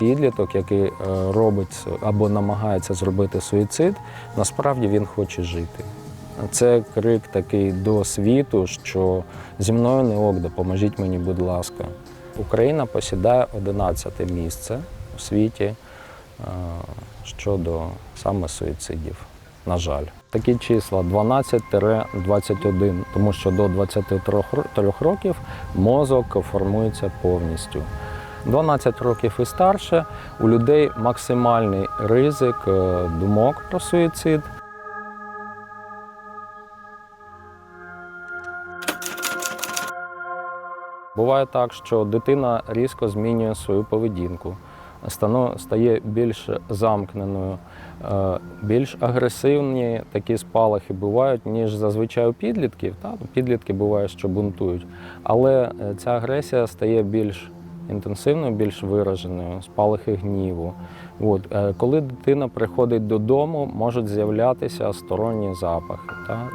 підліток, який е, робить або намагається зробити суїцид, насправді він хоче жити. Це крик такий до світу, що зі мною не ок, допоможіть мені, будь ласка. Україна посідає 11 місце у світі е, щодо саме суїцидів. На жаль, такі числа 12-21, тому що до 23 ро- років мозок формується повністю. 12 років і старше у людей максимальний ризик е, думок про суїцид. Буває так, що дитина різко змінює свою поведінку, стає більш замкненою, е, більш агресивні такі спалахи бувають, ніж зазвичай у підлітків. Та? Підлітки буває, що бунтують. Але е, ця агресія стає більш інтенсивною, більш вираженою, спалахи гніву. От. е, Коли дитина приходить додому, можуть з'являтися сторонні запахи. Та?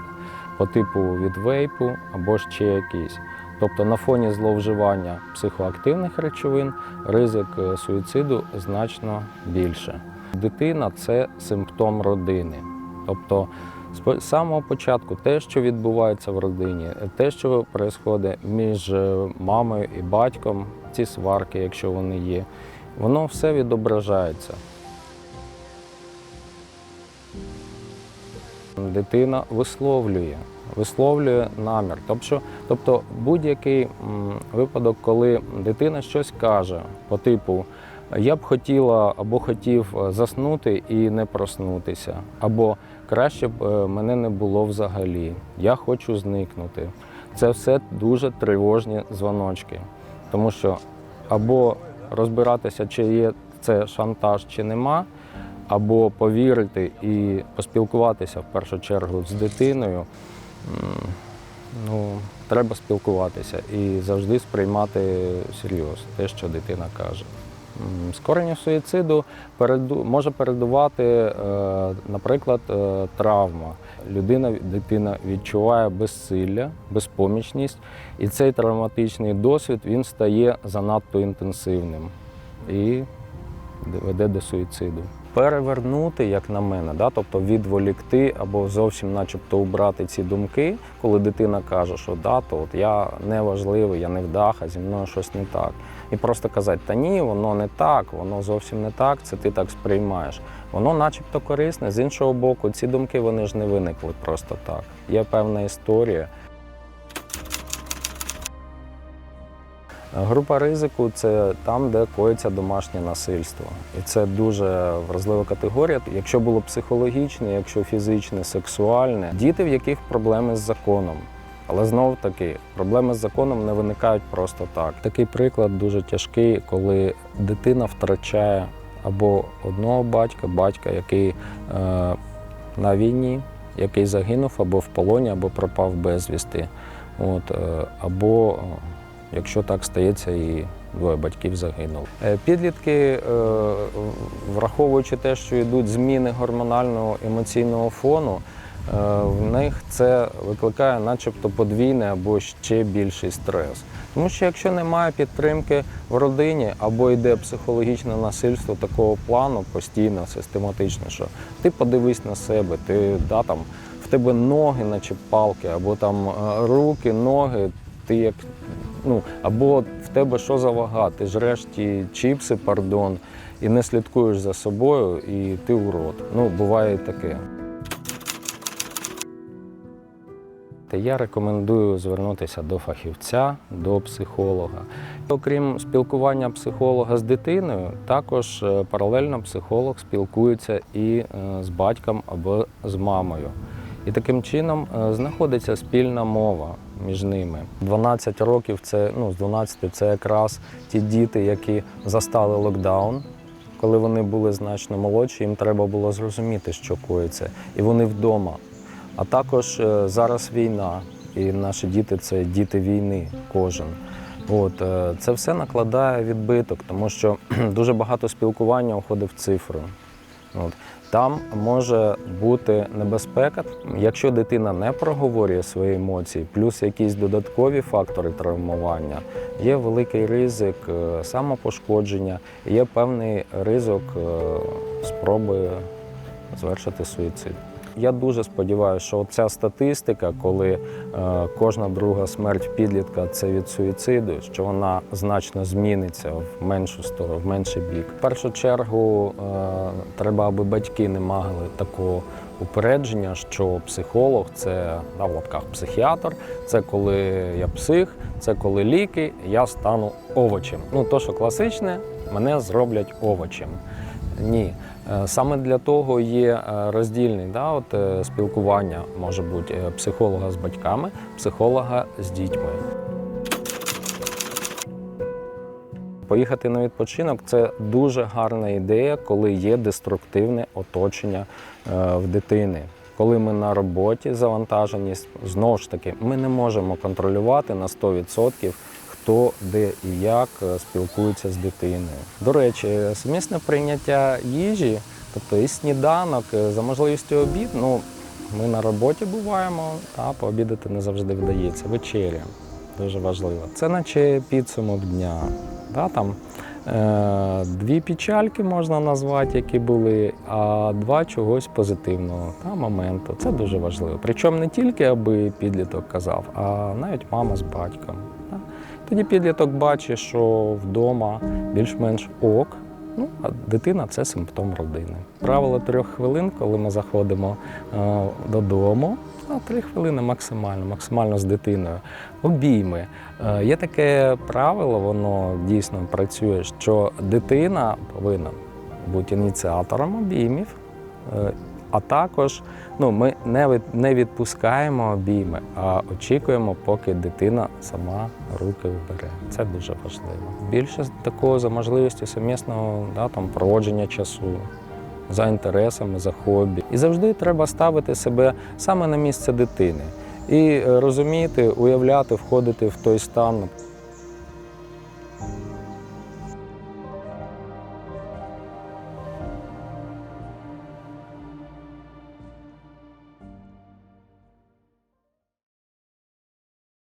по типу від вейпу або ще якісь. Тобто на фоні зловживання психоактивних речовин ризик е, суїциду значно більше. Дитина це симптом родини. Тобто з самого початку те, що відбувається в родині, те, що відбувається між е, мамою і батьком, ці сварки, якщо вони є, воно все відображається. Дитина висловлює, висловлює намір. Тобто, тобто будь-який випадок, коли дитина щось каже по типу я б хотіла або хотів е, заснути і не проснутися, або краще б е, мене не було взагалі, я хочу зникнути. Це все дуже тривожні дзвоночки, тому що або розбиратися, чи є це шантаж, чи нема, або повірити і поспілкуватися в першу чергу з дитиною. Ну, треба спілкуватися і завжди сприймати всерйоз те, що дитина каже. Скорення суїциду може передувати, е, наприклад, е, травма. Людина, дитина відчуває безсилля, безпомічність, і цей травматичний досвід він стає занадто інтенсивним і веде до суїциду. Перевернути, як на мене, да? тобто відволікти або зовсім начебто убрати ці думки, коли дитина каже, що да, то от я не важливий, я не вдаха, зі мною щось не так. І просто казати, та ні, воно не так, воно зовсім не так, це ти так сприймаєш. Воно начебто корисне. З іншого боку, ці думки вони ж не виникли просто так. Є певна історія. Група ризику це там, де коїться домашнє насильство. І це дуже вразлива категорія. Якщо було психологічне, якщо фізичне, сексуальне, діти, в яких проблеми з законом. Але знову таки, проблеми з законом не виникають просто так. Такий приклад дуже тяжкий, коли дитина втрачає або одного батька, батька, який е, на війні, який загинув або в полоні, або пропав безвісти. От, е, або е, якщо так стається, і двоє батьків загинули. Е, Підлітки, е, враховуючи те, що йдуть зміни гормонального емоційного фону, в них це викликає начебто подвійний або ще більший стрес. Тому що якщо немає підтримки в родині або йде психологічне насильство такого плану постійно, систематично, що ти подивись на себе, ти да, там, в тебе ноги, наче палки, або там е, руки, ноги, ти як ну або в тебе що за вага? Ти жреш ті чіпси, пардон, і не слідкуєш за собою, і ти урод. Ну, буває таке. Та Я рекомендую звернутися до фахівця, до психолога. Окрім спілкування психолога з дитиною, також е, паралельно психолог спілкується і е, з батьком або з мамою. І таким чином е, знаходиться спільна мова між ними. 12 років це ну, з 12 це якраз ті діти, які застали локдаун. Коли вони були значно молодші, їм треба було зрозуміти, що коїться, і вони вдома. А також е, зараз війна, і наші діти це діти війни, кожен. От, е, це все накладає відбиток, тому що дуже багато спілкування уходить в цифру. От. Там може бути небезпека, якщо дитина не проговорює свої емоції, плюс якісь додаткові фактори травмування, є великий ризик е, самопошкодження, є певний ризик спроби звершити суїцид. Я дуже сподіваюся, що ця статистика, коли е, кожна друга смерть підлітка це від суїциду, що вона значно зміниться в меншу сторону, в менший бік. В першу чергу е, треба, аби батьки не мали такого упередження, що психолог це в лапках психіатр, це коли я псих, це коли ліки, я стану овочем. Ну то, що класичне, мене зроблять овочем. Ні. Е, Саме для того є е, роздільний да, от, е, спілкування, може бути психолога з батьками, психолога з дітьми. Поїхати на відпочинок це дуже гарна ідея, коли є деструктивне оточення в дитини. Коли ми на роботі завантажені, знову ж таки, ми не можемо контролювати на 100% хто де і як е, спілкується з дитиною. До речі, сумісне прийняття їжі, тобто і сніданок, е, за можливістю обід, ну ми на роботі буваємо, та пообідати не завжди вдається. Вечеря дуже важливо. Це наче підсумок дня. Да, там, е, дві печальки можна назвати, які були, а два чогось позитивного та, моменту. Це дуже важливо. Причому не тільки аби підліток казав, а навіть мама з батьком. Тоді підліток бачить, що вдома більш-менш ок. Ну, а дитина це симптом родини. Правило трьох хвилин, коли ми заходимо е, додому, ну, три хвилини максимально, максимально з дитиною. Обійми. Е, є таке правило, воно дійсно працює, що дитина повинна бути ініціатором обіймів. Е, а також ну, ми не, не відпускаємо обійми, а очікуємо, поки дитина сама руки вбере. Це дуже важливо. Більше такого за можливістю сумісного да, там, проводження часу, за інтересами, за хобі. І завжди треба ставити себе саме на місце дитини. І е, розуміти, уявляти, входити в той стан.